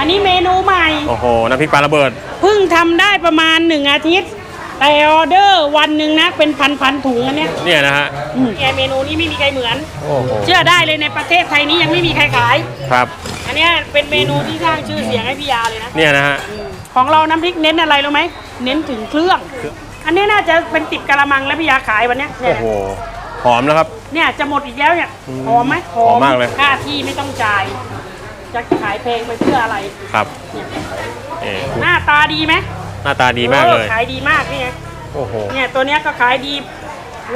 อันนี้เมนูใหม่ โอ้โห น้ำพริกปลาระเบิด เพิ่งทำได้ประมาณหนึ่งอาทิตย์ แต่ออเดอร์วันหนึ่งนะ เป็นพันพันๆถุงอันเนี้ยเนี่ยนะฮะ อืมแกเมนูนี้ไม่มีใครเหมือน โอ้โห เชื่อได้เลยในประเทศไทยนี้ยังไม่มีใครขาย ครับ อันเนี้ยเป็นเมนูที่สร้างชื่อเสียงให้พี่ยาเลยนะ เนี่ยนะฮะ ของเราน้ำพริกเน้นอะไรรู้ไหม เน้นถึงเครื่อง อันนี้น่าจะเป็นติดกะละมังแล้วพี่ยาขายวันเนี้ยเนี่โอ้ยโห หอมแล้วครับ เนี่ยจะหมดอีกแล้วเนี่ยอืมหอมไหมหอมมากเลย ค่าที่ไม่ต้องจ่าย จะขายเพลงไปเพื่ออะไรครับเนี่ยเอ่อหน้าตาดีไหมหน้าตาดีมากเลยออขายดีมากนี่ไงโอ้โห เนี่ยตัวเนี้ยก็ขายดี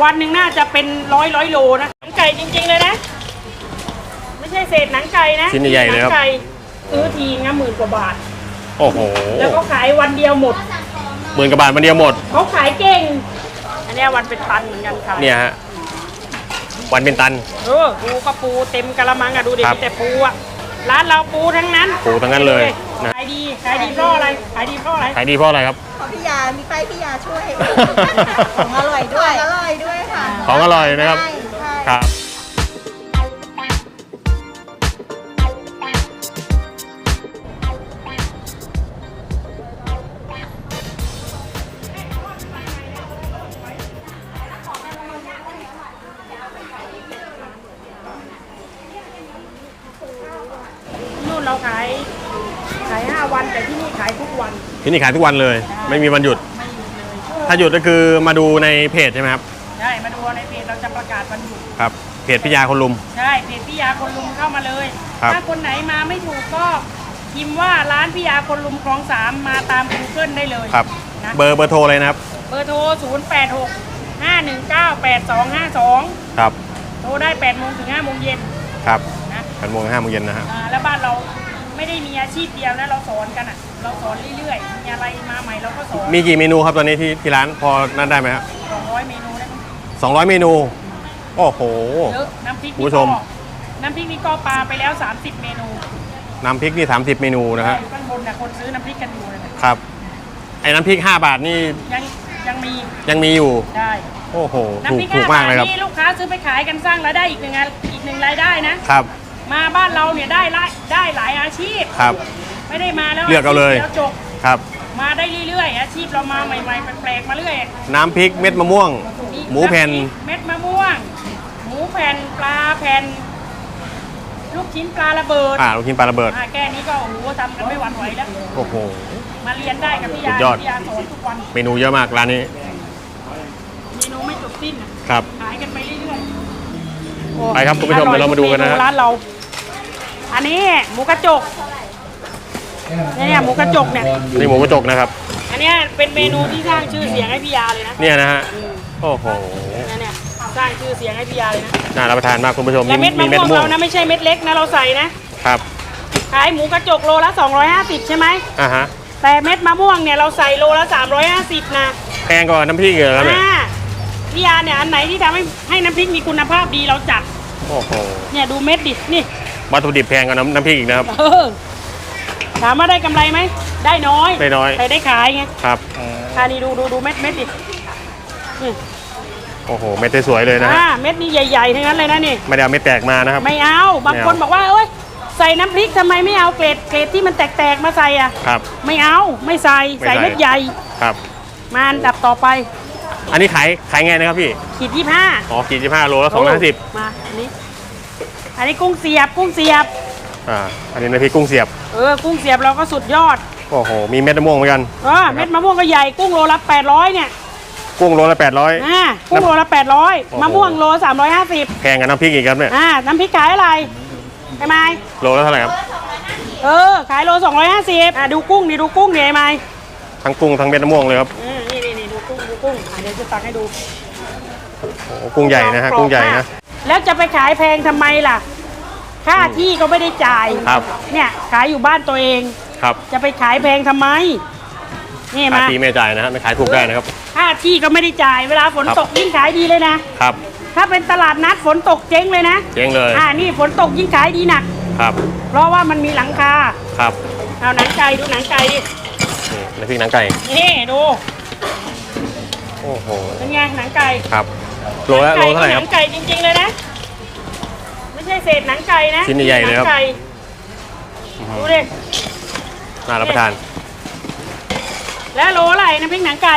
วันหนึ่งน่าจะเป็นร้อยร้อยโลนะหนังไก่จริง ๆ เลยนะ ไม่ใช่เศษหนังไก่นะชิ้นใหญ่ๆเลยครับนังไก่ซื้อทีงะหมื่นกว่าบาท โอ้โหแล้วก็ขายวันเดียวหมด หมื่นกว่าบาทวันเดียวหมด เขาขายเก่ง อันเนี้ยวันเป็นตันเหมือนกันขายเนี่ยฮะ วันเป็นตัน เออปูก็ปูเต็มกะละมังอะดูดิครับ มีแต่ปูอะ ร้านเราปูทั้งนั้นปูทั้งนั้นเลยนะ ขายดีขายดีเพราะอะไรขายดีเพราะอะไรขายดีเพราะอะไรครับ ขอพี่ยา มีป้ายพี่ยาช่วย ของอร่อยด้วย ของอร่อยด้วยค่ะ ของอร่อยนะครับ ใช่ใช่ ครับ 5 วันแต่ที่นี่ขายทุกวันที่นี่ขายทุกวันเลย ไม่มีวันหยุด ไม่หยุดเลยถ้าหยุดก็คือมาดูในเพจใช่ไหมครับ ใช่มาดูในเพจเราจะประกาศวันหยุด ครับ เพจพิยาคนลุม ใช่เพจพิยาคนลุมเข้ามาเลย ครับ ถ้าคนไหนมาไม่ถูกก็พิมพ์ว่าร้านพิยาคนลุมคลองสามมาตาม Google ได้เลยครับ นะเบอร์เบอร์โทรเลยนะครับ เบอร์โทร 0 8 6 5 1 9 8 2 5 ครับโทรได้8โมงถึง5โมงเย็นครับนะ แปดโมงถึงห้าโมงเย็นนะฮะ อ่าแล้วบ้านเรา ไม่ได้มีอาชีพเดียวนะเราสอนกันอะ เราสอนเรื่อยๆมีอะไรมาใหม่เราก็สอนมีกี่เมนูครับตอนนี้ที่ที่ร้านพอนั่นได้ไหมครับ200เมนูได้มั้งสองร้อยเมนู โอ้โห เยอะน้ำพริกคุณนี่ผู้ชก็ม น้ำพริกนี่ก็ปลาไปแล้ว 30 เมนูน้ำพริกนี่ 30 เมนูนะฮะ อยู่ข้างบนนะคนซื้อน้ำพริกกันอยู่นะครับ ไอ้น้ำพริก 5 บาทนี่ยังยังมียังมีอยู่ ได้โอ้โหน้ำถูพกริกถูกห้ามากบาทเลยครับ นี่ลูกค้าซื้อไปขายกันสร้างรายได้อีกหนึ่งงานอีกหนึ่งรายได้นะครับ มาบ้านเราเนี่ยได้รายได้หลายอาชีพ ครับ ไม่ได้มาแล้วเลือกเอาเลยแล้วจบครับ มาได้เรื่อยๆอาชีพเรามาใหม่ๆแปลกๆมาเรื่อยน้ำพริกเม็ดมะม่วง หมูแผ่น เม็ดมะม่วง หมูแผ่นปลาแผ่น ลูกชิ้นปลาระเบิดอ่าลูกชิ้นปลาระเบิด อ่าแค่นี้ก็โอ้โหทำกันไม่หวั่นไหวแล้ว โอ้โห มาเรียนได้กับพี่สุยาดยอด พี่ยาสอนทุกวันเมนูเยอะมากร้านนี้ เมนูไม่จบสิ้นน่ะครับ ขายกันไปเรื่อยๆโอ้ไปครับคุณผู้ชมออยเดี๋ยวเรามาดูกันนะฮะทุร้านเรา อันนี้หมูกระจก เนี่ยหมูกระจกเนี่ย นี่หมูกระจกนะครับ อันเนี้ยเป็นเมนูที่สร้างชื่อเสียงให้พี่ยาเลยนะเนี่ยนะฮะอืมโอ้โหเนี่ยเนี่ยสร้างชื่อเสียงให้พี่ยาเลยนะน่ารับประทานมากคุณผู้ชมแล้วเม็ดมะเม็ดม่วงมะม่วงเรานะไม่ใช่เม็ดเล็กนะเราใส่นะครับขายหมูกระจกโลละ 250 ใช่ไหมอ่าฮะแต่เม็ดมะม่วงเนี่ยเราใส่โลละ 350 นะแพงกว่าน้ำพริกเหรอครับเนี่ยอ่าพี่ยาเนี่ยอันไหนที่ทำให้ให้น้ำพริกมีคุณภาพดีเราจัด โอ้โหเนี่ยดูเม็ดดิ นี่ วัตถุดิบแพงกว่าน้ำน้ำพริกอีกนะครับ เออถามว่าได้กำไรไหม ได้น้อยได้น้อย แต่ได้ขายไงครับอ่านี่ดูดูดูเม็ดเม็ดดินี่โอ้โหเม็ดสวยๆเลยนะฮะอ่าเม็ดนี่ใหญ่ๆทั้งนั้นเลยนะนี่ ไม่ได้เอาเม็ดแตกมานะครับ ไม่เอา บางไม่เอาคนบอกว่า เอ้ย ใส่น้ำพริกทำไมไม่เอาเกรดเกรดที่มันแตกๆมาใส่อะ ครับ ไม่เอา ไม่ใส่ ไม่ใส่ ใส่เม็ดใหญ่ ครับ มาอันดับต่อไป อันนี้ขายขายไงนะครับพี่ขีดยี่ห้าอ๋อขีดสิบห้าโลละสองห้าสิบมา อันนี้ อันนี้กุ้งเสียบกุ้งเสียบ อ่า อันนี้น้ำพริกกุ้งเสียบ เออ กุ้งเสียบเราก็สุดยอดโอ้โห มีเม็ดมะม่วงเหมือนกัน เออ เม็ดมะม่วงก็ใหญ่ กุ้งโลละ800เนี่ย กุ้งโลละแปดร้อยอ่า กุ้งโลละโอ้800โหมะม่วงโล350 แพงกับน้ำพริกอีกครับเนี่ย อ่า น้ำพริกขายอะไรไอ้ไม้โลละเท่าไหร่ครับ เออ ขายโล250อ่าดูกุ้งนี่ดูกุ้งนี่ไอ้ไม้ทั้งกุ้งทั้งเม็ดมะม่วงเลยครับอืมนี่นี่นี่ดูกุ้งดูกุ้งอะเดี๋ยวจะตักให้ดูโอ้โหกุ้งใหญ่นะฮะ กุ้งใหญ่นะ แล้วจะไปขายแพงทำไมล่ะ ค่าที่ก็ไม่ได้จ่าย ครับ เนี่ยขายอยู่บ้านตัวเอง ครับจะไปขายแพงทำไม นี่ขายมาตีไม่จ่ายนะฮะไม่ขายถูกได้นะครับ ค่าที่ก็ไม่ได้จ่าย เวลาฝนครับ ตกยิ่งขายดีเลยนะ ครับ ถ้าเป็นตลาดนัดฝนตกเจ๊งเลยนะ เจ๊งเลยอ่า นี่ฝนตกยิ่งขายดีหนัก ครับเพราะว่ามันมีหลังคา ครับเอาหนังไก่ดูหนังไก่ดิ นี่น้ำพริกหนังไก่นี่ดู โอ้โหเป็นไงหนังไก่ ครับ โลละโลเท่าไหร่หคนัรับงไก่จริงๆเลยนะ ไม่ใช่เศษหนังไก่นะชิ้นใหญ่ๆเลยครับนังไก่ดูดิน่ารับประทาน และโลอะไรน้ำพริกหนังไก่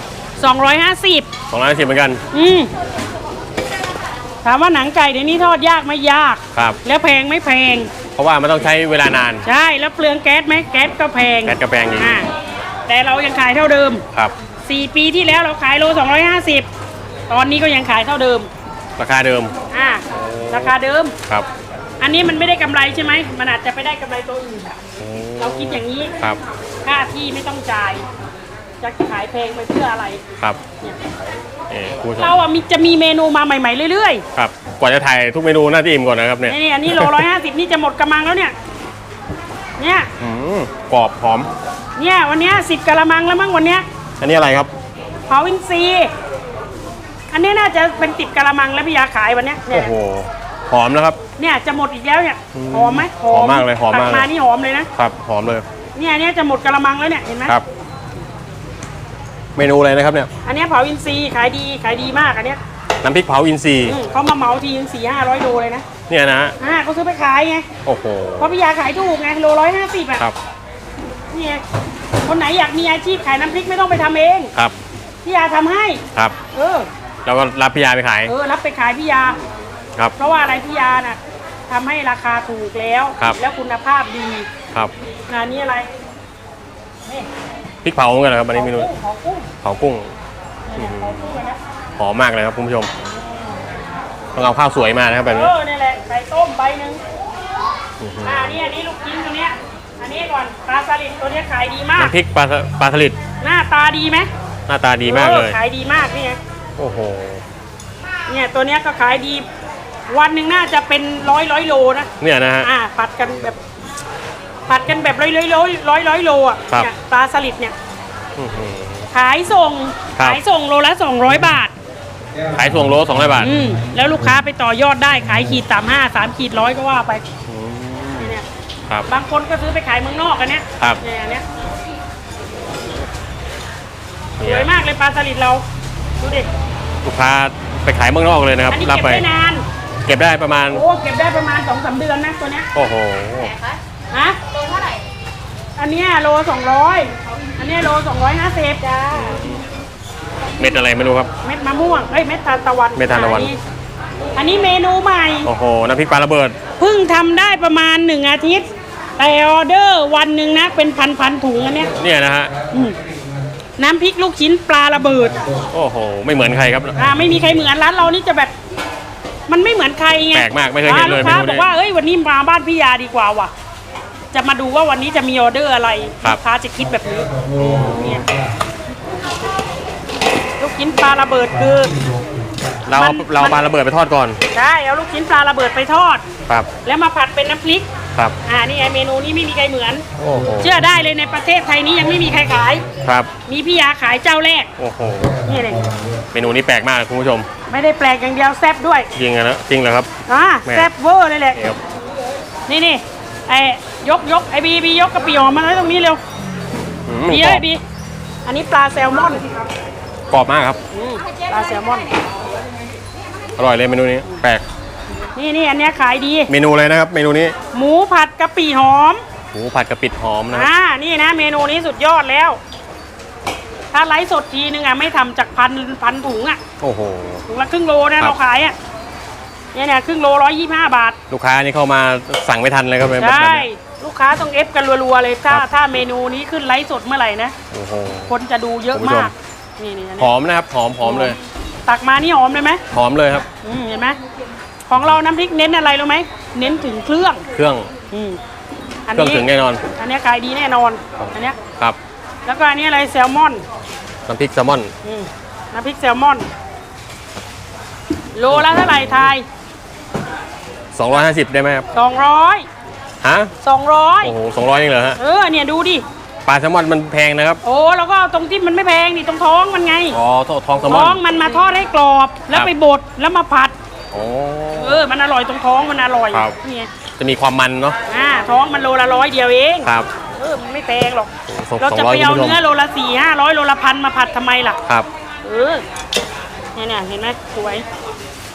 250สองร้อยห้าสิบเหมือนกัน อืมถามว่าหนังไก่เดี๋ยวนี้ทอดยากไหม่ยาก ครับ แล้วแพงไหม่แพง เพราะว่ามันต้องใช้เวลานาน ใช่แล้วเปลืองแก๊สไหมแก๊สก็แพงแก๊สก็แพงอีก อ่าแต่เรายังขายเท่าเดิม ครับ 4 ปีที่แล้วเราขายโล 250 ตอนนี้ก็ยังขายเท่าเดิม ราคาเดิม อ่า ราคาเดิม ครับ อันนี้มันไม่ได้กำไรใช่ไหม มันอาจจะไปได้กำไรตัวอื่นอะเราคิดอย่างนี้ ครับ ค่าที่ไม่ต้องจ่าย จะขายแพงไปเพื่ออะไร ครับเนี่ยเอ่คุณผู้ชมเราอะมีจะมีเมนูมาใหม่ ๆ เรื่อยครับ กว่าจะถ่ายทุกเมนูน่าจะอิ่มก่อนนะครับเนี่ยๆนี่ๆอันนี้โลร้อยห้าสิบนี่จะหมดกระมังแล้วเนี่ย เนี่ย อืมกรอบหอม เนี่ยวันเนี้สิบกระมังแล้วมั้งวันเนี้ยอันนี้อะไรครับเผาอินทรีย์ อันนี้น่าจะเป็นติดกระมังแล้วพี่ยาขายวันเนี้ยเนี่โอ้ยโห หอมนะครับ เนี่ยจะหมดอีกแล้วเนี่ยอืมหอมไหมหอมมากเลยหอมมากเลยตัมานี่หอมเลยนะครับ หอมเลย เนี่ยอันเนี้ยจะหมดกระมังแล้วเนี่ยเห็นไหมครับ เมนูอะไรนะครับเนี่ย อันเนี้ยเผาอินทรีย์ขายดีขายดีมากอันเนี้ยน้ำพริกเผาอินทรีย์ อืมเขามาเหมาทีนึงสี่ห้าร้อยโลเลยนะเนี่ยนะ อ่าเขาซื้อไปขายไงโอ้โห เพราะพี่ยาขายถูกไงโลร้อยห้าสิบอะครับ นี่ไงคนไหนอยากมีอาชีพขายน้ำพริกไม่ต้องไปทำเองครับ พี่ยาทำให้ ครับ เออ เราก็รับพิยาไปขาย เออรับไปขายพี่ยา ครับ เพราะว่าอะไรพี่ยาน่ะทำให้ราคาถูกแล้ว ครับ แล้วคุณภาพดีครับงานนี้อะไรนี่พริกเผาเหมือนกันนะครับอันนี้เมนูของกุ้งเผากุ้งเนี่ยของกุ้งเลยนะหอมมากเลยครับคุณผู้ชม ต้องเอาข้าวสวยมานะครับแบบเอนี้อนี่แหละไข่ต้มใบหนึ่งอื้อหืออ่านี่อันนี้ลูกชิ้นตัวเนี้ย อันนี้ก่อนปลาสลิดตัวเนี้ยขายดีมาก น้ำพริกปลาสปลาสลิดหน้าตาดีไหมหน้าตาดีมากเลย ออขายดีมากนี่ไง โอ้โห เนี่ยตัวเนี้ยก็ขายดี วันหนึ่งน่าจะเป็นร้อยร้อยโลนะเนี่ยนะฮะ อ่าผัดกันแบบผัดกันแบบร้อยร้อยร้อยร้อยร้อยโลอะครับ เนี่ยปลาสลิดเนี่ย อื้อหือ ขายส่งครับ ขายส่งโลละ200 บาท ขายส่งโลสองร้อยบาทอืมแล้วลูกค้าไปต่อยอดได้ขายขีดสามห้าสามขีดร้อยก็ว่าไปอืมเนี่ยครับ บางคนก็ซื้อไปขายเมืองนอกกันเนี้ยครับ เนี่ยอันเนี้ยสวยมากเลยปลาสลิดเรา ดูดิ ลูกค้าไปขายเมืองนอกเลยนะครับ อันนี้รับเก็บไป ได้นาน เก็บได้ประมาณ โอ้เก็บได้ประมาณสองสามเดือนนะตัวเนี้ยโอ้โหฮะโลเท่าไหร่อันเนี้ยโลสองร้อยอันเนี้ยโลสองร้อยห้าสิบจ้าเม็ดอะไรไม่รู้ครับ เม็ดมะม่วงเอ้ยเม็ดทานตะวันเม็ดทานตะวัน อัอันนี้เมนูใหม่ โอ้โห น้ำพริกปลาระเบิด เพิ่งทำได้ประมาณหนึ่งอาทิตย์ แต่ออเดอร์วันหนึ่งนะ เป็นพันพันๆถุงอันเนี้ยเนี่ยนะฮะ อืม น้ำพริกลูกชิ้นปลาระเบิดโอ้โห ไม่เหมือนใครครับ อ่าไม่มีใครเหมือนร้านเรานี่จะแบบ มันไม่เหมือนใครไงแปลกมากไม่เคยเห็นเลยอ่าลูกค้าเมนูนี้บอกว่าเอ้ยวันนี้มาบ้านพี่ยาดีกว่าว่ะ จะมาดูว่าวันนี้จะมีออเดอร์อะไรครับ ลูกค้าจะคิดแบบนี้เนี่ยลูกชิ้นปลาระเบิดคือ เราเอามัน เราเอาปลาระเบิดไปทอดก่อนใช่เอาลูกชิ้นปลาระเบิดไปทอด ครับ แล้วมาผัดเป็นน้ำพริก ครับ อ่านี่ไงเมนูนี้ไม่มีใครเหมือน โอ้โหเชื่อได้เลยในประเทศไทยนี้ยังไม่มีใครขาย ครับ มีพี่ยาขายเจ้าแรก โอ้โห นี่เลยเมนูนี้แปลกมากคุณผู้ชม ไม่ได้แปลกอย่างเดียวแซ่บด้วยจริงอะนะจริงเหรอครับ อ่าแม่ แซ่บเวอร์เลยแหละนี่ครับนี่นี่ไอ้ยกยกไอ้บีบียกกระปีหอมมาไว้ตรงนี้เร็วอืมบีกรเอ้อยบบีอันนี้ปลาแซลมอนกรอบมากครับอืมปลาแซลมอนอร่อยเลยเมนูนี้ แปลก นี่นี่อันเนี้ยขายดี เมนูเลยนะครับ เมนูนี้หมูผัดกะปิหอมหมูผัดกะปิดหอมนะครับอ่านี่นะ เมนูนี้สุดยอดแล้ว ถ้าไลฟ์สดทีนึงอะไม่ทำจากพันพันถุงอะโอ้โห ถุงละครึ่งโลครันะบเราขายอะเนี่ยเนี่ยครึ่งโลร้อยยี่ห้าบาท ลูกค้านี่เข้ามาสั่งไม่ทันเลยครับแบบแบบใช่นี้ลูกค้าต้องเอฟกันรัวๆเลยถ้าครับ ถ้าเมนูนี้ขึ้นไลฟ์สดเมื่อไหร่นะ โอ้โห คนจะดูเยอะคุณผู้ชมามกนี่นี่อันหนี้อมนะครับหอมหอมเลยตักมานี่หอมเลยไหมหอมเลยครับ อืมเห็นไหม ของเราน้ำพริกเน้นอะไรรู้ไหมเน้นถึงเครื่องเครื่องอืมอันเครื่องนี้ถึงแน่นอน อันนี้ขายดีแน่นอนอันเนี้ยครับแล้วก็อันนี้อะไรแซลมอนน้ำพริกแซลมอนอืมน้ำพริกแซลมอน โลละเท่าไหร่ทาย250 ได้ไหมครับสองร้อยฮะสองร้อยโอ้โห200เองเหรอฮะเออเนี่ยดูดิปลาแซลมอนมันแพงนะครับโอ้แล้วก็เอาตรงที่มันไม่แพงนี่ตรงท้องมันไง อ๋อท้องแซลมท้ออนงมันมาทอดให้กรอบ แล้วครับไปบดแล้วมาผัด โอ้ เออมันอร่อยตรงท้องมันอร่อยครับนี่ไงจะมีความมันเนาะอ่าท้องมันโลละร้อยเดียวเองครับเออมันไม่แพงหรอก สองเราจะร้อยไปเอาคุณผู้ชมเนื้อโลละสี่ห้าร้อยโลละพันมาผัดทำไมล่ะ ครับเออเนี่ยเนี่ยเห็นไหมสวย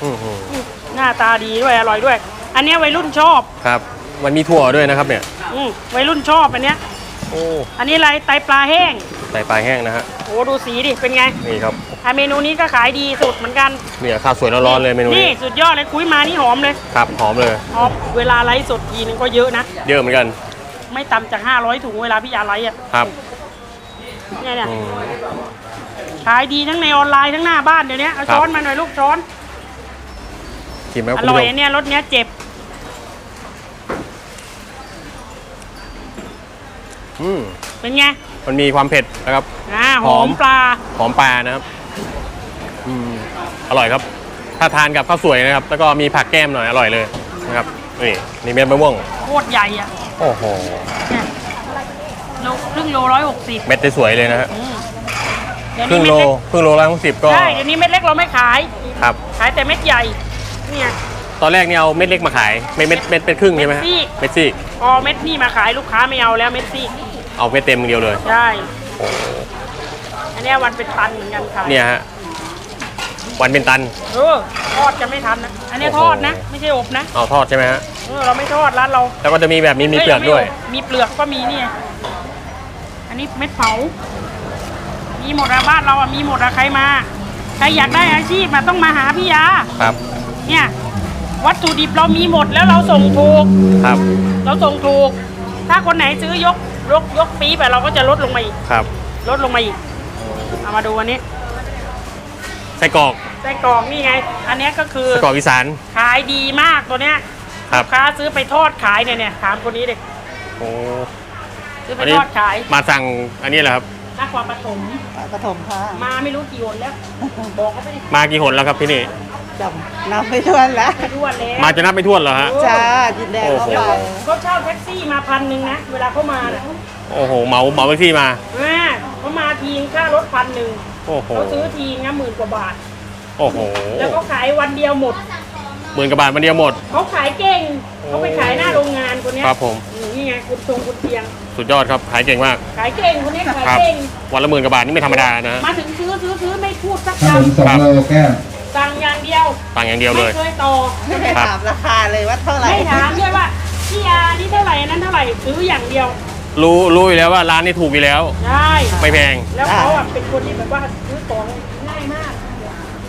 อื้อหืออืมหน้าตาดีด้วยอร่อยด้วย อันเนี้ยวัยรุ่นชอบครับ มันมีถั่วด้วยนะครับเนี่ย อืมวัยรุ่นชอบอันเนี้ยอ้ อันนี้อะไรไตปลาแห้ง ใส่ปลาแห้งนะฮะโอ้ดูสีดิ เป็นไงนี่ครับอะเมนูนี้ก็ขายดีสุดเหมือนกันเนี่ยข้าวสวยร้อนๆเลยเมนูนี่นี้สุดยอดเลยคุยมานี่หอมเลยครับหอมเลยหอมเวลาไลฟ์สดทีนึงก็เยอะนะ เยอะเหมือนกัน ไม่ต่ำจาก 500ถุงเวลาพี่ยาไลฟ์อะครับเนี่ยเนี่ยอืมขายดีทั้งในออนไลน์ทั้งหน้าบ้านเดี๋ยวนี้เอาครับช้อนมาหน่อยลูกช้อนชิมไหมครับอคุณร่ผู้อยชมอันเนี่ยรสเนี้ยเจ็บอืม เป็นไงมันมีความเผ็ดนะครับ อ่าหหออมมปลา หอมปลานะครับอืมอร่อยครับ ถ้าทานกับข้าวสวยนะครับ แล้วก็มีผักแก้มหน่อยอร่อยเลยนะครับนี่นี่เม็ดมะม่วง โคตรใหญ่อะโอ้โห เนี่ยโลครึ่งโลร้อยหกสิบเม็ดจะสวยเลยนะฮะเดี๋ยวครึ่นี้งเม็โลดเล็กครึ่งโลละหกสิบก็ ใช่เดี๋ยวนี้เม็ดเล็กเราไม่ขาย ครับ ขายแต่เม็ดใหญ่ เนี่ย ตอนแรกเนี่ยเอาเม็ดเล็กมาขาย เม็ดเม็ดเม็ดเป็นครึ่งใช่ไหมฮะเม็ดซี่ เม็ดซี่ พอเม็ดนี่มาขายลูกค้าไม่เอาแล้วเม็ดซี่ เอาเม็ดเต็มอย่างเดียวเลย ใช่โอ้โหอันเนี้ยวันเป็นตันเหมือนกันขายเนี่ยฮะ วันเป็นตัน เออทอดจะไม่ทันนะ อันเนี้ยโอ้ทโห อดนะ ไม่ใช่อบนะเอาทอดใช่ไหมฮะ เออเราไม่ทอดร้านเราแล้วก็จะมีแบบนี้มีเปลือกด้วยมีเปลือกก็มีเนี่ย อันนี้เม็ดเผา มีหมดอะบ้านเราอะมีหมดอะใครมา ใครอยากได้อาชีพมาต้องมาหาพี่ยา ครับ เนี่ย วัตถุดิบเรามีหมดแล้วเราส่งถูก ครับ เราส่งถูก ถ้าคนไหนซื้อยก ยกยกปีไปเราก็จะลดลงมาอีกครับลดลงมาอีกเอามาดูอันนี้ไส้กรอกไส้กรอกนี่ไง อันเนี้ยก็คือไส้กรอกอีสาน ขายดีมากตัวเนี้ยครับ ลูกค้าซื้อไปทอดขายเนี่ยเนี่ยถามคนนี้เด็กโอ้ซื้อไปอันนี้ทอดขายมาสั่งอันนี้แหละครับนักความปฐมปฐมค่ะมาไม่รู้กี่คนแล้ว บอกเขาไปดิมากี่หนแล้วครับที่นี่ จำนับไม่ถ้วนแล้วไม่รู้วันแล้วมาจะนับไม่ถ้วนเหรอฮะ จ้าจินแดงเข้าโอ้ไปโหเขาเช่าแท็กซี่มาพันหนึ่งนะ เวลาเขามาน่ะโอ้โหเหมาเหมาแท็กซี่มาอ่าเขามาทีงค่ารถพันหนึ่งโอ้โหเขาซื้อทีงนะหมื่นกว่าบาท โอ้โห แล้วเขาขายวันเดียวหมดหมื่นกว่าบาทวันเดียวหมด เขาขายเก่ง เขาไปขายหน้าโรงงานคนเนี้ยครับผมอืมนี่ไงคุณทรงคุณเตียง สุดยอดครับขายเก่งมาก ขายเก่งคนนี้ขายครับเก่ง วันละหมื่นกว่าบาทนี่ไม่ธรรมดานะฮะมาถึงซื้อซื้อซื้อไม่พูดสักขนมคำสองโลแก้ม สั่งอย่างเดียวต่างอย่างเดียวเลย ไม่เคยต่อไม่ได้ครับถามราคาเลยว่าเท่าไหร่ไม่ถามด้วยว่าพี่อานี่เท่าไหร่อันนั้นเท่าไหร่ซื้ออย่างเดียวรู้รู้อยู่แล้วว่าร้านนี้ถูกอยู่แล้ว ใช่ไม่แพง แล้วเขาอะเป็นคนที่แบบว่าซื้อของง่ายมาก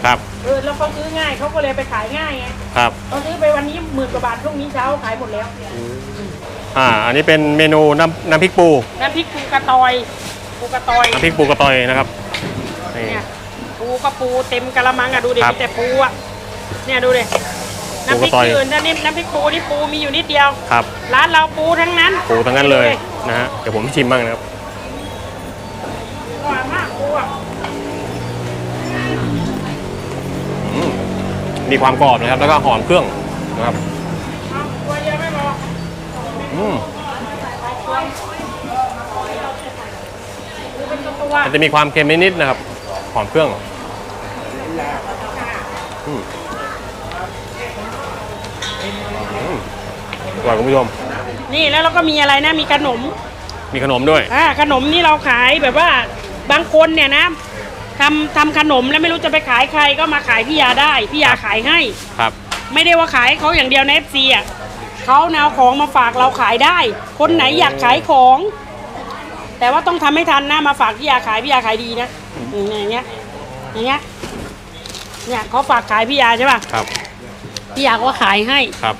ครับเออแล้วเขาซื้อง่ายเขาก็เลยไปขายง่ายไงครับเขาซื้อไปวันนี้หมื่นกว่าบาทพรุ่งนี้เช้าขายหมดแล้วอ่า อันนี้เป็นเมนูน้ำน้ำพริกปูน้ำพริกปูกระตอยปูกระตอยน้ำพริกปูกระตอยนะครับนี่เนี่ย ปูก็ปูเต็มกะละมังอะดูดิครับมีแต่ปูอะเนี่ยดูดิน้ำพริกปูกระตอยอื่นถ้านี่น้ำพริกปูนี่ปูมีอยู่นิดเดียว ครับร้านเราปูทั้งนั้นปูทั้งนั้นเลยนะฮะเดี๋ยวผมชิมบ้างนะครับหวานมากปูอะอืมมีความกรอบนะครับ แล้วก็หอมเครื่องนะครับเอาตัวเดียวไม่พออืมซื้อเป็นตัวมันจะมีความเค็มนิดๆนะครับ หอมเครื่องอืมอืมอร่อยคุณผู้ชม นี่แล้วเราก็มีอะไรนะมีขนม มีขนมด้วย อ่าขนมนี่เราขายแบบว่าบางคนเนี่ยนะทำทำขนมแล้วไม่รู้จะไปขายใครก็มาขายพี่ยาได้พี่ยาขายให้ ครับ ไม่ได้ว่าขายให้เขาอย่างเดียวในเอฟซีอะเขาแนวของมาฝากเราขายได้ คนไหนอยากขายของ แต่ว่าต้องทำให้ทันนะมาฝากพี่ยาขายพี่ยาขายดีนะ อืมอย่างเงี้ยอย่างเงี้ยเนี่ยเขาฝากขายพี่ยาใช่ป่ะครับพี่ยาก็ขายให้ครับ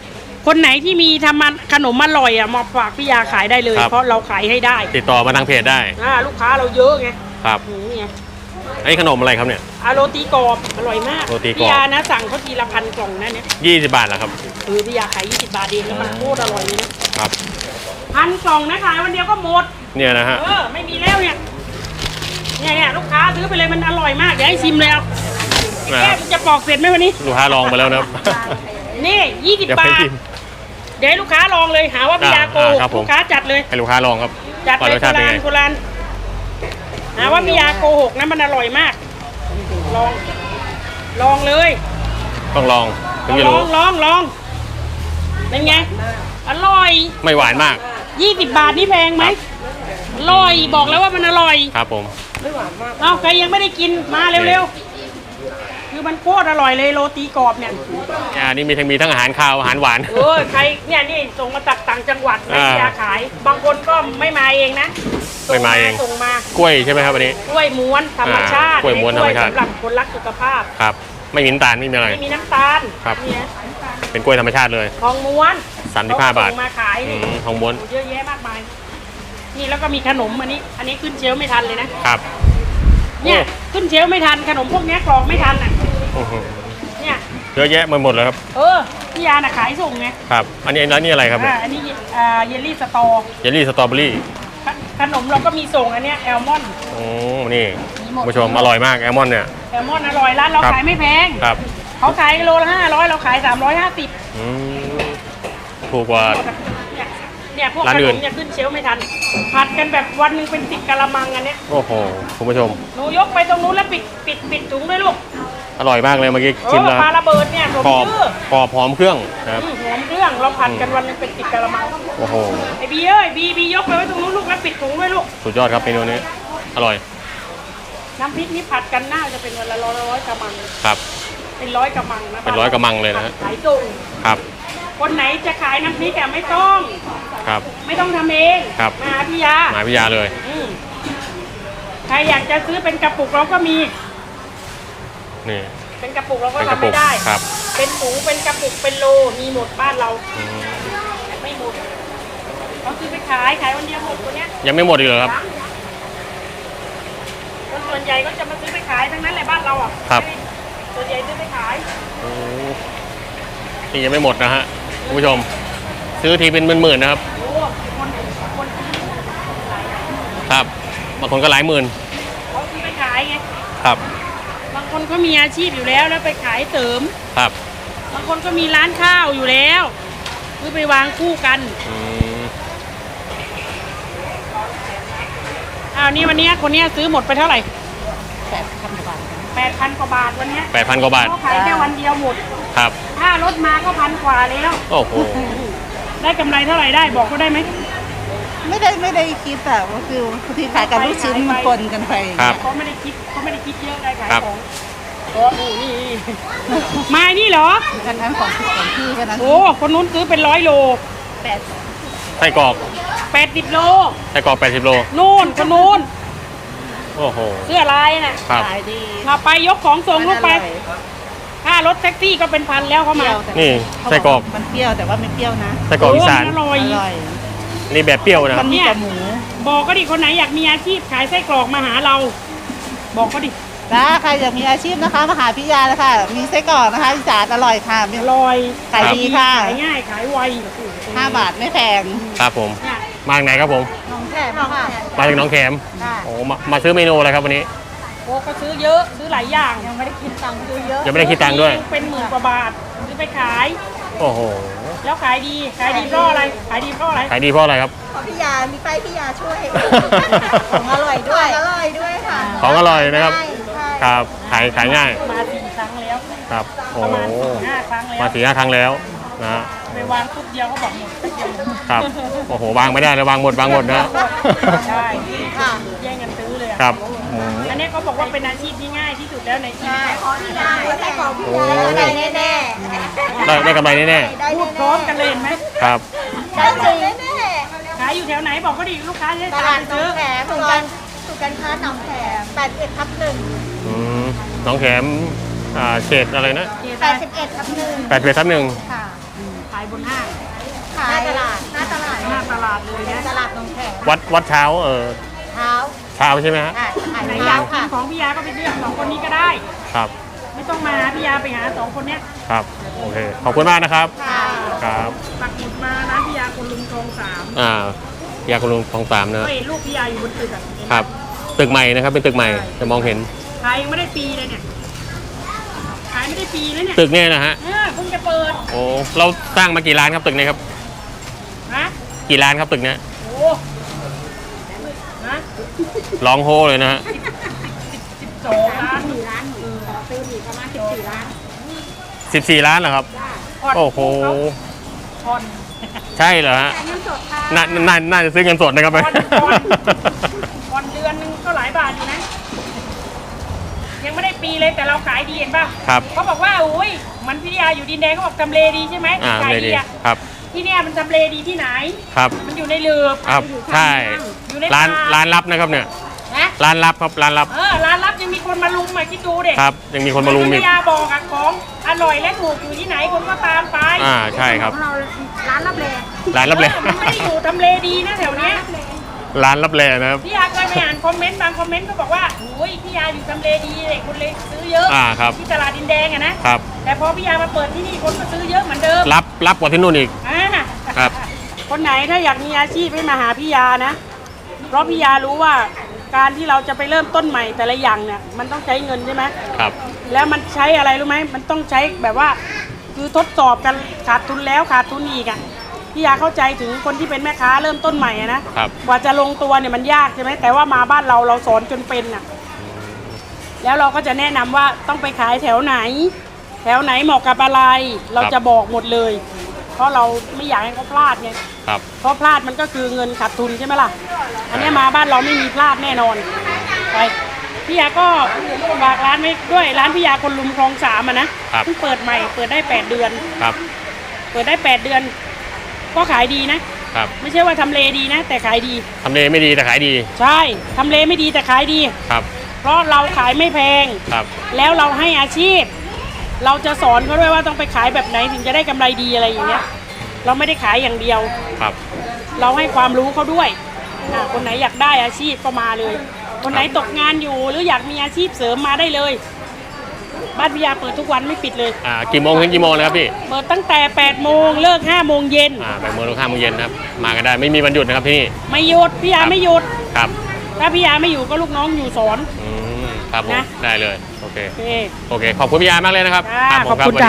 คนไหนที่มีทำมันขนมอร่อยอะมาฝากพี่ยาขายได้เลย ครับ เพราะเราขายให้ได้ติดต่อมาทางเพจได้อ่าลูกค้าเราเยอะไงครับอืมนี่ไงอันนี้ขนมอะไรครับเนี่ย อาโรตีกรอบอร่อยมากโรตีกรอบ พี่ยานะสั่งเขาทีละพันกล่องนะเนี่ย20บาทเหรอครับเออพี่ยาขาย20บาทเองแล้วมันโคตรอร่อยเลยนะครับ พันกล่องนะขายวันเดียวก็หมดเนี่ยนะฮะเออไม่มีแล้วเนี่ย เนี่ยเนี่ยลูกค้าซื้อไปเลยมันอร่อยมากเดี๋ยวให้ชิมเลยเอานะแก้ครับมจะปอกเสร็จไหมวันนี้ ลูกค้าลองมาแล้วนะครับ นี่ยี่สิบเดี๋ยวบาไปทชิมเดี๋ยวให้ลูกค้าลองเลยหาว่าพี่ยาโกหกอ่าครับผม ลูกค้าจัดเลย ให้ลูกค้าลองครับจัดว่าเลรยสโบชาติเป็นราไงณโบราณหาว่าพี่ยาโกหกนะมันอร่อยมาก ลอง ลองเลยต้องลองถึงจะลอรู้งลองลองเป็นไง อร่อยไม่หวานมาก ยี่สิบบาทนี่แพงไหมอร่ อยบอกแล้วว่ามันอร่อยครับผมเอาใครยังไม่ได้กินมาเร็วๆคือมันโคตรอร่อยเลยโรตีกรอบเนี่ยอ่านี่มีทั้งมีทั้งอาหารคาวอาหารหวานเออใครเนี่ยนี่ส่งมาจากต่างจังหวัดนะอ่าพี่ยาขาย บางคนก็ไม่มาเองนะไม่มาเองส่งมากล้วยใช่ไหมครับวันนี้กล้วยม้วนธรรมชาติอ่ากล้วยม้วนธรรมชาติสำหรับคนรักสุขภาพครับ ไม่มีน้ำตาลไม่มีอะไรไม่มีน้ำตาลครับเนี่ยเป็นกล้วยธรรมชาติเลยทองม้วน35บาทเขส่งมาขายอืนี่มทองม้วนเยอะแยะมากมาย นี่แล้วก็มีขนมอันนี้ อันนี้ขึ้นเชลฟ์ไม่ทันเลยนะ ครับเนี่ยขึ้นเชลฟ์ไม่ทันขนมพวกเนี้ยกรอกไม่ทันอะ โอ้โหเนี่ยเยอะแยะไปหมดเลยครับ เออพี่ยาน่ะขายส่งไงครับ อันนี้แล้วนี่อะไรครับเนี่ยอ่าอันนี้อ่าเยลลี่สตอเยลลี่สตรอเบอรี่ขขนมเราก็มีส่งอันเนี้ยแอลมอนด์โอ้นี่มีหมดคุณผู้ชมอร่อยมากแอลมอนด์เนี่ย แอลมอนด์อร่อยร้านเราครับ ขายไม่แพงครับเขาขายโลละห้าร้อยเราขายสามร้อยห้าสิบอืมถูกกว่า เนี่ยเนี่ยพวกร้านขอื่นนมเนี่ยขึ้นเชลฟ์ไม่ทัน ผัดกันแบบวันหนึ่งเป็นสิบกะละมังอันเนี้ยโอ้โหคุณผู้ชม หนูยกไปตรงนู้นแล้วปิดปิดปิดถุงด้วยลูกอร่อยมากเลยเมื่อกี้เอชิมอแล้วปลาระเบิดเนี่ยผมกรอบชื่อกรอบหอมเครื่องนะครับ อืมหอมเครื่องเราผัดกันวันหนึงเป็นสิบกะละมังโอ้โห ไอบีเอ้ยบีบียกไปไว้ตรงนู้นลูกแล้วปิดถุงด้วยลูกสุดยอดครับเมนูนี้ อร่อยน้ำพริกนี่ผัดกันน่าจะเป็นวันละร้อยร้อยกะมัง ครับ เป็นร้อยกะมังนะเป็นร้อยกะมังเลยนะฮะ ขายส่งครับ คนไหนจะขายน้ำพริกอะไม่ต้อง ครับ ไม่ต้องทำเองครับ มาหาพี่ยาหมายพิยาเลย อืมใครอยากจะซื้อเป็นกระปุกเราก็มี นี่เป็นกระปุกเราก็เป็นกระทำปุไม่กได้ ครับเป็นถุงเป็นกระปุกเป็นโลมีหมดบ้านเราอืมไม่หมดเขาซื้อไปขายขายวันเดียวหมดตัวเนี้ยยังไม่หมดอีกเหรอครับ คนส่วนใหญ่ก็จะมาซื้อไปขายทั้งนั้นแหละบ้านเราอะครับ ส่วนใหญ่ซื้อไปขาย โอ้นี่ยังไม่หมดนะฮะ คุณผู้ชม ซื้อทีเป็นหมื่นๆนะครับโอ้คนคนซื้อครับบางคนก็หลายหมื่นเขาซื้อไปขายไงครับ บางคนก็มีอาชีพอยู่แล้วแล้วไปขายเสริมครับบางคนก็มีร้านข้าวอยู่แล้วซื้อไปวางคู่กันอืมอ้าวนี่วันเนี้ยคนเนี้ยซื้อหมดไปเท่าไหร่แปดพันกว่าบาทแปดพันกว่าบาทวันเนี้ยแปดพันกว่าบาทเขาขายแค่วันเดียวหมด ครับ ถ้ารถมาก็พันกว่าแล้ว โอ้โห ได้กำไรเท่าไหร่ได้บอกเขาได้ไหม ไม่ได้ไม่ได้คิดแต่ว่าคือบางทีขายกับลูกชิ้นมันปนกันไปครับ เขาไม่ได้คิดเขาไม่ได้คิดเยอะได้ขายครับ ของโอ้โหนี่มานี่เหรอ อันนั้นของพี่ของพี่แค่นั้นโอ้คนนู้นซื้อเป็นร้อยโลแปดไส้กรอกแปดสิบโลไส้กรอก80โล นู่นคนนู้นโอ้โห เสื้อลายน่ะครับ ขายดีมาไปยกของส่งลูกไป มันอร่อย ค่ารถแท็กซี่ก็เป็นพันแล้วเขาเปมารี้ยวแต่นี่ไส้กรอกมันเปรี้ยวแต่ว่าไม่เปรี้ยวนะไส้กรอกอีสานโอร่อยอร่อยนี่แบบเปรี้ยวนะคมัรับนมีแต่หมูบอกก็ดิคนไหนอยากมีอาชีพขายไส้กรอกมาหาเรา บอกก็ดิถ้าใครอยากมีอาชีพนะคะมาหาพี่ยาเลยค่ะมีไส้กรอกนะคะอีสานอร่อยค่ะมีอร่อยขายดีค่ะขายง่ายขายไวห้าบาทไม่แพงครับผมเนี่ยมาจากไหนครับผมน้องแค่ค่ะมาจากหน้องแขมค่ะโอ้มามาซื้อเมนูอะไรครับวันนี้ โอ้ก็ซื้อเยอะซื้อหลายอย่างยังไม่ได้คิดตังค์ซื้อเยอะยังไม่ได้คิดตังค์ด้วย เป็นหมื่นกว่าบาทซื้อไปขาย โอ้โห แล้วขายดีขายดีเพราะอะไรขายดีเพราะอะไรขายดีเพราะอะไรครับ ขอพี่ยา มีป้ายพี่ยาช่วย ของอร่อยด้วยอร่อยด้วยค่ะของอร่อยนะครับ ใช่ใช่ครับ ขายขายง่าย มาสี่ครั้งแล้ว ครับ โอ้ประโหมาณสี่ห้าครั้งแล้วมาสี่ห้าครั้งแล้วนะฮะไปวางปุ๊บเดียวเขาบอกหมดปุ๊บเดียวหมดครับ โอ้โห วางไม่ได้เลยวางหมดวางหมดนะ ใช่ค่ะแย่งกันซื้อเลยอะ ครับอืมอั นนี้เขาบอกว่าเป็นอาชีพที่ง่ายที่สุดแล้วในชีวิตขอพี่ยาได้ของพี่โอ้ยาได้แน่แน่ได้ได้กำไรแน่ได้พูดพร้อมกันเลยเห็นไหมๆครับ ได้จริงแน่ขายอยู่แถวไหนบอกก็ดิลูกค้าจะได้ตตาลามดไปหนอซื้องแขมถูกกันถูกกันค้าหนองแขมแปดสิบเอ็ดทับหนึ่งอืมหน้องแขมอ่าเขตอะไรนะเจ๊แปได้ดสิบเอ็ดทับหนึ่งแปดเทับหนึ่งค่ะ ขายบนห้างขายหน้าตลาด หน้าตลาดหน้าตลาดเลยนะ ตลาดหนองแขมวัดวัดเช้าเออเท้า เช้าใช่ไหมฮะ ค่ะขายไหนอเท้ายากกิค่ะ นของพี่ยาก็ไปเลือกสองคนนี้ก็ได้ ครับ ไม่ต้องมาหาพี่ยาไปหาสองคนเนี้ยครับ โอเค ขอบคุณมากนะครับ ค่ะครับ ปักหมุดมาร้านพี่ยาคนลุงทองสามอ่ายาคุณลุงทองสามนะก็เห็นลูกพี่ยาอยู่บนตึกอะครับ ตึกใหม่นะครับ เป็นตึกใหม่ จะมองเห็น ขายยังไม่ได้ปีเลยเนี่ยขายไม่ได้ปีแล้วเนี่ยตึกเนี่ยนะฮะ เออเพิ่งจะเปิดโอ้ เราสร้างมากี่ล้านครับตึกเนี้ครับ นะกี่ล้านครับตึกเนี้ย ร้องโฮเลยนะฮะสิบสองล้านหนึ่งล้านเออตื้นอีกประมาณสิบสี่ล้านสิบสี่ล้านเหรอครับ ผ่อนโอ้โห ผ่อนใช่เหรอฮะเงินสดค่ะน่าน่าน่าจะซื้อเงินสดนะครับผ่อนผ่อนผ่อนเดือนหนึงก็หลายบาทอยู่นะ ยังไม่ได้ปีเลยแต่เราขายดีเห็นป่ะครับ เขาบอกว่าอุ้ยมันพิทยาอยู่ดินแดงเขาบอกทำเลดีใช่ไหมอ่าขายเลยดีดีอะครับที่เนี่ยมันทำเลดีที่ไหน ครับมันอยู่ในเรือครับอยู่ใช่ อยู่ในร้านป่ร้านลับนะครับเนี่ย นะร้านลับครับร้านลับ เออร้านรับยังมีคนมาลุมมาคิดดูเด็ครับ ยังมีคนมารุมอีก ยาบอกอะของอร่อยและถูกอยู่ที่ไหนคนก็ตามไปอ่าใช่ครับ ของเราร้านรับแลร้านลับเลยออมันไม่ได้อยู่ทำเลดีนะแถวเนี้ยร้านลับแลนะครับ พี่ยาเคยไปอ่านคอมเมนต์บางคอมเมนต์ก็บอกว่าโอ้ยพี่ยาอยู่ทำเลดีเลยคนเลยซื้อเยอะอ่าครับ ที่ตลาดดินแดงอะนะครับ แต่พอพี่ยามาเปิดที่นี่คนก็ซื้อเยอะเหมือนเดิมรับรับกว่าที่นู่นอีก อ่าครับ คนไหนถ้าอยากมีอาชีพให้มาหาพี่ยานะ เพราะพี่ยารู้ว่า การที่เราจะไปเริ่มต้นใหม่แต่ละอย่างเนี่ยมันต้องใช้เงินใช่ไหมครับ แล้วมันใช้อะไรรู้ไหมมันต้องใช้แบบว่า คือทดสอบกันขาดทุนแล้วขาดทุนอีกอะพี่ยาเข้าใจถึงคนที่เป็นแม่ค้าเริ่มต้นใหม่อะนะครับ กว่าจะลงตัวเนี่ยมันยากใช่ไหมแต่ว่ามาบ้านเราเราสอนจนเป็นอะ แล้วเราก็จะแนะนำว่าต้องไปขายแถวไหน แถวไหนเหมาะกับอะไร เราจะบอกหมดเลย เพราะเราไม่อยากให้เขาพลาดไงครับ เพราะพลาดมันก็คือเงินขาดทุนใช่ไหมล่ะ อันเนี้ยมาบ้านเราไม่มีพลาดแน่นอนไปพี่ยาก็ฝากร้านไว้ด้วยร้านพี่ยาคนลุมคลองสามอะนะครับ เพิ่งเปิดใหม่เปิดได้8เดือน ครับเปิดได้8เดือน ก็ขายดีนะ ครับไม่ใช่ว่าทำเลดีนะ แต่ขายดี ทำเลไม่ดีแต่ขายดีใช่ทำเลไม่ดีแต่ขายดี ครับเพราะเราขายไม่แพง ครับ แล้วเราให้อาชีพ เราจะสอนเขาด้วยว่าต้องไปขายแบบไหนถึงจะได้กำไรดีอะไรอย่างเงี้ย เราไม่ได้ขายอย่างเดียว ครับ เราให้ความรู้เขาด้วยอ่าคนไหนอยากได้อาชีพก็มาเลย คนไหนตกงานอยู่หรืออยากมีอาชีพเสริมมาได้เลย บ้านพิยาเปิดทุกวันไม่ปิดเลย อ่ากี่โมงถึงกี่โมงนะครับพี่ เปิดตั้งแต่8โมงเลิก5โมงเย็น อ่าแปดโมงถึงห้าโมงเย็นนะครับ มากันได้ไม่มีวันหยุดนะครับที่นี่ ไม่หยุดพิยาไม่หยุด ครับ ถ้าพิยาไม่อยู่ก็ลูกน้องอยู่สอน อืม ครับผม นะ ได้เลย โอเคโอเค โอเค ขอบคุณพี่ยามากเลยนะครับจ้าครับผมขอบคุณรัจ้ะ